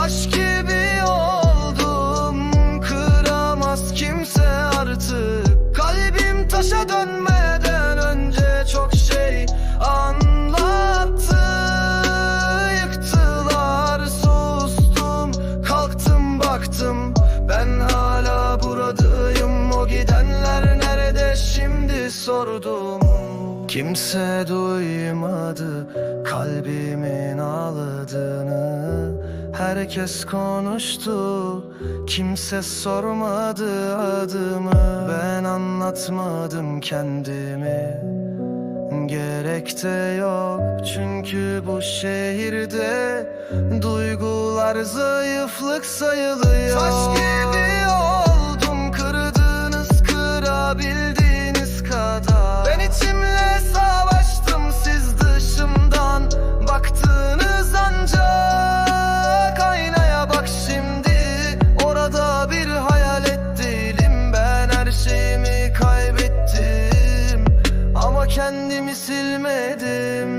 Taş gibi oldum Kıramaz kimse artık. Kalbim taşa dönmeden önce Çok şey anlattı. Yıktılar sustum Kalktım baktım. Ben hala buradayım O gidenler nerede? Şimdi sordum. Kimse duymadı kalbimin ağladığını Herkes konuştu kimse sormadı adımı. Ben anlatmadım kendimi Gerek de yok. Çünkü bu şehirde Duygular zayıflık sayılıyor. Taş gibi kendimi silmedim.